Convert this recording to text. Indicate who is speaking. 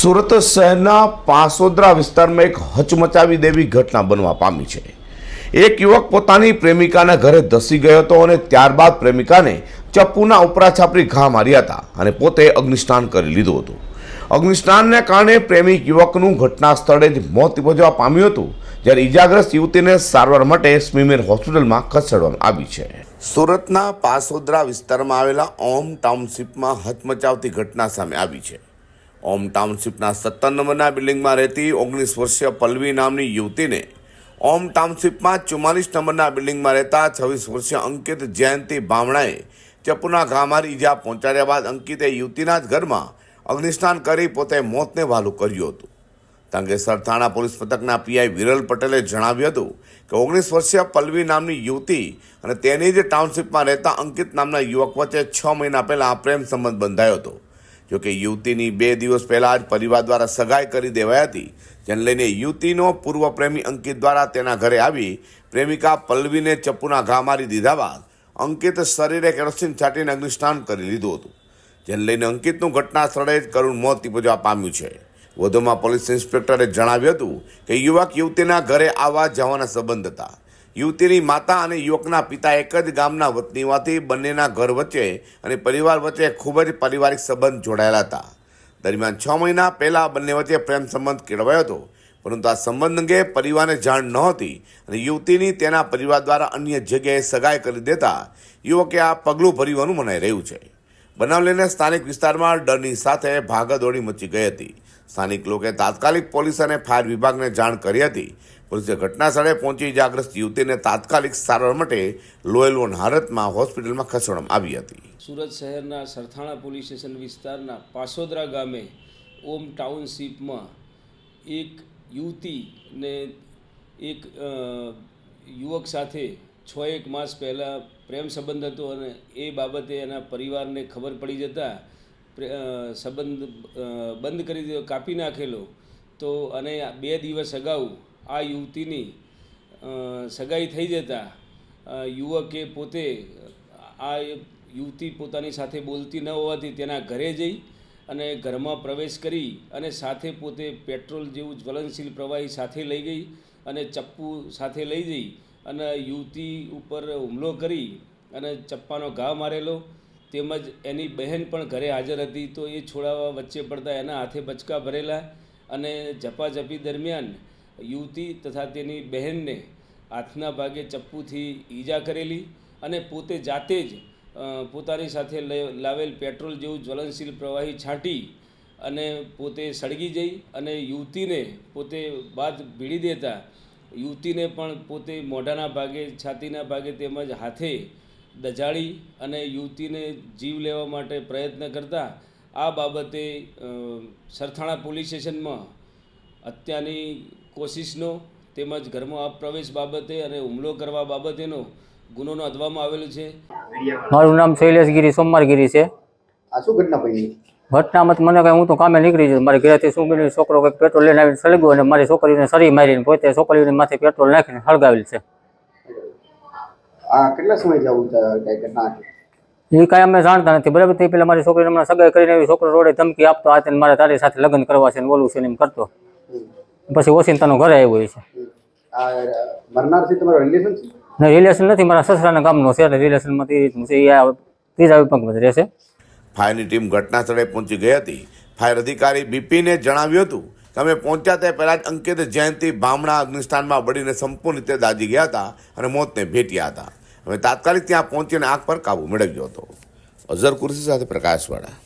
Speaker 1: સુરત શહેરના પાસોદરા વિસ્તારમાં એક હચમચાવી દેવી ઘટના બનવા પામી છે. એક યુવક પોતાની પ્રેમિકાના ઘરે ધસી ગયો હતો અને ત્યારબાદ પ્રેમિકાને ચપ્પુના ઉપરા છાપરી ઘા માર્યા હતા અને પોતે અગ્નિસ્નાન કરી લીધું હતું. અગ્નિસ્નાનને કારણે પ્રેમિક યુવકનું ઘટના સ્થળે જ મોત નિપજવા પામ્યું હતું, જ્યારે ઇજાગ્રસ્ત યુવતીને સારવાર માટે સ્મીમેર હોસ્પિટલમાં ખસેડવામાં આવી છે. સુરતના પાસોદરા વિસ્તારમાં આવેલા ઓમ ટાઉનશીપમાં હચમચાવતી ઘટના સામે આવી છે. ઓમ ટાઉનશીપના સત્તર નંબરના બિલ્ડિંગમાં રહેતી ઓગણીસ વર્ષીય પલ્લવી નામની યુવતીને ઓમ ટાઉનશીપમાં ચુમ્માલીસ નંબરના બિલ્ડિંગમાં રહેતા છવ્વીસ વર્ષીય અંકિત જયંતિ ભામણાએ ચપ્પુના ઘા ઈજા પહોંચાડ્યા બાદ અંકિતે યુવતીના જ ઘરમાં અગ્નિસ્નાન કરી પોતે મોતને વાલું કર્યું હતું. તાંગેસર થાણા પોલીસ મથકના પીઆઈ વિરલ પટેલે જણાવ્યું હતું કે ઓગણીસ વર્ષીય પલ્લવી નામની યુવતી અને તેની જ ટાઉનશીપમાં રહેતા અંકિત નામના યુવક વચ્ચે છ મહિના પહેલાં પ્રેમ સંબંધ બંધાયો હતો. જોકે યુવતીની બે દિવસ પહેલાં જ પરિવાર દ્વારા સગાઈ કરી દેવાઈ હતી, જેને લઈને યુવતીનો પૂર્વ પ્રેમી અંકિત દ્વારા તેના ઘરે આવી પ્રેમિકા પલ્લવીને ચપ્પુના ઘા મારી દીધા બાદ અંકિત શરીરે કેરોસીન છાંટીને અગ્નિસ્નાન કરી લીધું હતું. જેને લઈને અંકિતનું ઘટના સ્થળે જ કરુણ મોત નિપજવા પામ્યું છે. વધુમાં પોલીસ ઇન્સ્પેક્ટરે જણાવ્યું હતું કે યુવક યુવતીના ઘરે આવવા જવાના સંબંધ હતા. યુવતીની માતા અને યુવકના પિતા એક જ ગામના વતની હોવાથી બંનેના ઘર વચ્ચે અને પરિવાર વચ્ચે ખૂબ જ પારિવારિક સંબંધ જોડાયેલા હતા. દરમિયાન છ મહિના પહેલાં બંને વચ્ચે પ્રેમ સંબંધ કેળવાયો હતો. પરંતુ આ સંબંધ અંગે પરિવારને જાણ નહોતી અને યુવતીની તેના પરિવાર દ્વારા અન્ય જગ્યાએ સગાઈ કરી દેતા યુવકે આ પગલું ભર્યું મનાઈ રહ્યું છે. બનાવ લઈને સ્થાનિક વિસ્તારમાં ડરની સાથે ભાગદોડી મચી ગઈ હતી. સ્થાનિક લોકોએ તાત્કાલિક પોલીસ અને ફાયર વિભાગને જાણ કરી હતી. પોલીસે ઘટના સ્થળે પહોંચી ઇજાગ્રસ્ત યુવતીને તાત્કાલિક સારવાર માટે લોયલોન હાલતમાં હોસ્પિટલમાં ખસેડવામાં આવી હતી.
Speaker 2: સુરત શહેરના સરથાણા પોલીસ સ્ટેશન વિસ્તારના પાસોદરા ગામે ઓમ ટાઉનશીપમાં એક યુવતીને એક યુવક સાથે છ એક માસ પહેલાં પ્રેમ સંબંધ હતો અને એ બાબતે એના પરિવારને ખબર પડી જતાં સંબંધ બંધ કરી દીધો, કાપી નાખેલો. તો અને બે દિવસ અગાઉ આ યુવતીની સગાઈ થઈ જતાં યુવકે પોતે આ યુવતી પોતાની સાથે બોલતી ન હોવાથી તેના ઘરે જઈ અને ઘરમાં પ્રવેશ કરી અને સાથે પોતે પેટ્રોલ જેવું જ્વલનશીલ પ્રવાહી સાથે લઈ ગઈ અને ચપ્પુ સાથે લઈ જઈ અને યુવતી ઉપર હુમલો કરી અને ચપ્પાનો ઘા મારેલો. તેમજ એની બહેન પણ ઘરે હાજર હતી તો એ છોડાવવા વચ્ચે પડતા એના હાથે બચકા ભરેલા અને ઝપાઝપી દરમિયાન યુવતી તથા તેની બહેનને હાથના ભાગે ચપ્પુથી ઈજા કરેલી અને પોતે જાતે જ પોતાની સાથે લાવેલ પેટ્રોલ જેવું જ્વલનશીલ પ્રવાહી છાંટી અને પોતે સળગી જઈ અને યુવતીને પોતે બાદ ભીડી દેતા. યુવતીને પણ પોતે મોઢાના ભાગે, છાતીના ભાગે તેમજ હાથે દજાડી અને યુવતીને જીવ લેવા માટે પ્રયત્ન કરતા. આ બાબતે સરથાણા પોલીસ સ્ટેશનમાં હત્યાની કોશિશનો તેમજ ઘરમાં પ્રવેશ બાબતે અને હુમલો કરવા બાબતેનો ગુનો નોંધવામાં આવેલો છે.
Speaker 3: મારું નામ શૈલેષગીરી સોમવારગીરી છે.
Speaker 4: આ શું ઘટના બની?
Speaker 3: ઘટનામાં તો મને કાંઈ હું તો કામે નીકળી જતો મારી ઘરેથી શું બન્યું છોકરો કંઈક પેટ્રોલ લઈને આવીને સળગ્યો અને મારી છોકરીને સરી મારીને પોતે છોકરીઓની માથે પેટ્રોલ નાખીને સળગાવેલ છે.
Speaker 4: આ કેટલા સમય જવું કઈ ઘટના
Speaker 3: એ કાંઈ અમે જાણતા નથી. બરાબર તે પેલા મારી છોકરીને હમણાં સગાઈ કરીને એવી છોકરો રોડે ધમકી આપતો આ તેને મારે તારી સાથે લગ્ન કરવા છે ને બોલવું છે ને એમ કરતો. પછી ઓસિંતાનો ઘરે આવ્યો છે.
Speaker 4: હમ. આ મરનાર છે તમારો રિલેશન
Speaker 3: ને રિલેશન નથી મારા સસરાના ગામનો છે એટલે રિલેશનમાંથી એ આ ત્રીજા વિભાગમાં રહેશે.
Speaker 1: ફાયરની ટીમ ઘટના સ્થળે પહોંચી ગઈ હતી. ફાયર અધિકારી બીપીને જણાવ્યું હતું કે અમે પહોંચ્યા તે પહેલા જ અંકિત જયંતિ ભામણા અગ્નિસ્થાનમાં બળીને સંપૂર્ણ રીતે દાજી ગયા હતા અને મોતને ભેટ્યા હતા. હવે તાત્કાલિક ત્યાં પહોંચીને આગ પર કાબુ મેળવ્યો હતો. અઝર કુર્સી સાથે પ્રકાશવાળા.